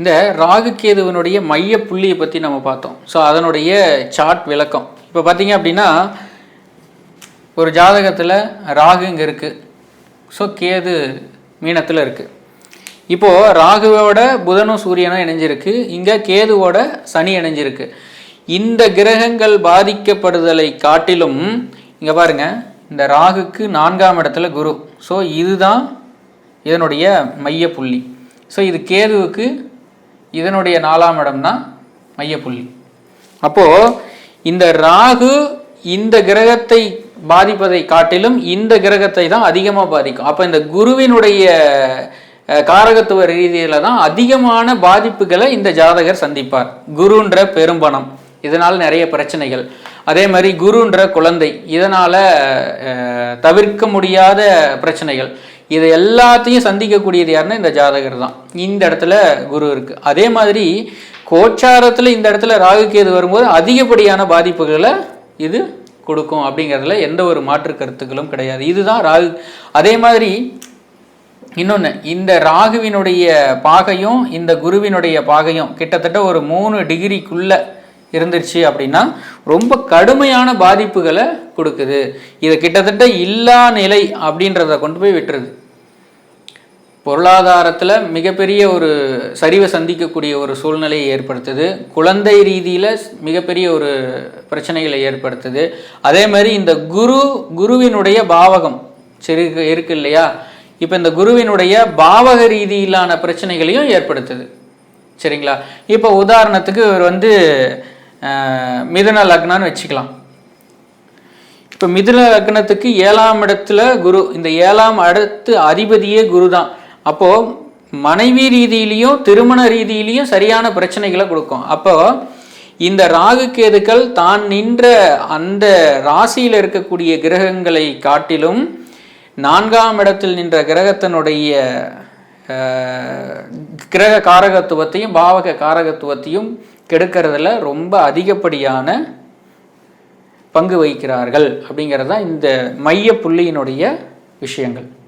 இந்த ராகுகேதுவனுடைய மைய புள்ளியை பற்றி நம்ம பார்த்தோம். ஸோ அதனுடைய சார்ட் விளக்கம். இப்போ பார்த்தீங்க அப்படின்னா ஒரு ஜாதகத்தில் ராகு இங்கே இருக்குது ஸோ கேது மீனத்தில் இருக்குது இப்போது ராகுவோட புதனும் சூரியனும் இணைஞ்சிருக்கு. இங்கே கேதுவோட சனி இணைஞ்சிருக்கு. இந்த கிரகங்கள் பாதிக்கப்படுதலை காட்டிலும் இங்கே பாருங்க இந்த ராகுக்கு நான்காம் இடத்துல குரு. ஸோ இதுதான் இதனுடைய மைய புள்ளி. ஸோ இது கேதுவுக்கு இதனுடைய நாலாம் இடம்னா மையப்புள்ளி. அப்போது இந்த ராகு இந்த கிரகத்தை பாதிப்பதை காட்டிலும் இந்த கிரகத்தை தான் அதிகமாக பாதிக்கும். அப்போ இந்த குருவினுடைய காரகத்துவ ரீதியில் தான் அதிகமான பாதிப்புகளை இந்த ஜாதகர் சந்திப்பார். குருன்ற பெரும்பணம். இதனால் நிறைய பிரச்சனைகள். அதே மாதிரி குருன்ற குழந்தை. இதனால் தவிர்க்க முடியாத பிரச்சனைகள். இது எல்லாத்தையும் சந்திக்கக்கூடியது யாருன்னா இந்த ஜாதகர் தான். இந்த இடத்துல குரு இருக்கு. அதே மாதிரி கோச்சாரத்தில் இந்த இடத்துல ராகு கேது வரும்போது அதிகப்படியான பாதிப்புகளை இது கொடுக்கும் அப்படிங்கிறதுல எந்த ஒரு மாற்று கருத்துக்களும் கிடையாது. இதுதான் ராகு. அதே மாதிரி இன்னொன்று இந்த ராகுவினுடைய பாகையும் இந்த குருவினுடைய பாகையும் கிட்டத்தட்ட ஒரு மூணு டிகிரிக்குள்ள இருந்துருச்சு அப்படின்னா ரொம்ப கடுமையான பாதிப்புகளை கொடுக்குது. இதை கிட்டத்தட்ட இல்லா நிலை அப்படின்றத கொண்டு போய் விட்டுருது. பொருளாதாரத்தில் மிகப்பெரிய ஒரு சரிவை சந்திக்கக்கூடிய ஒரு சூழ்நிலையை ஏற்படுத்துது. குழந்தை ரீதியில் மிகப்பெரிய ஒரு பிரச்சனைகளை ஏற்படுத்துது. அதே மாதிரி இந்த குரு குருவினுடைய பாவகம் சரி இருக்கு இல்லையா? இப்போ இந்த குருவினுடைய பாவக ரீதியிலான பிரச்சனைகளையும் ஏற்படுத்துது. சரிங்களா? இப்போ உதாரணத்துக்கு இவர் வந்து மிதுன லக்னான்னு வச்சுக்கலாம். இப்போ மிதுன லக்னத்துக்கு ஏழாம் இடத்துல குரு இந்த ஏழாம் அடுத்து அதிபதியே குரு தான் அப்போது மனைவி ரீதியிலையும் திருமண ரீதியிலையும் சரியான பிரச்சனைகளை கொடுக்கும். அப்போ இந்த ராகு கேதுக்கள் தான் நின்ற அந்த ராசியில் இருக்கக்கூடிய கிரகங்களை காட்டிலும் நான்காம் இடத்தில் நின்ற கிரகத்தினுடைய கிரக காரகத்துவத்தையும் பாவக காரகத்துவத்தையும் கெடுக்கிறதுல ரொம்ப அதிகப்படியான பங்கு வகிக்கிறார்கள் அப்படிங்கிறது தான் இந்த மைய புள்ளியினுடைய விஷயங்கள்.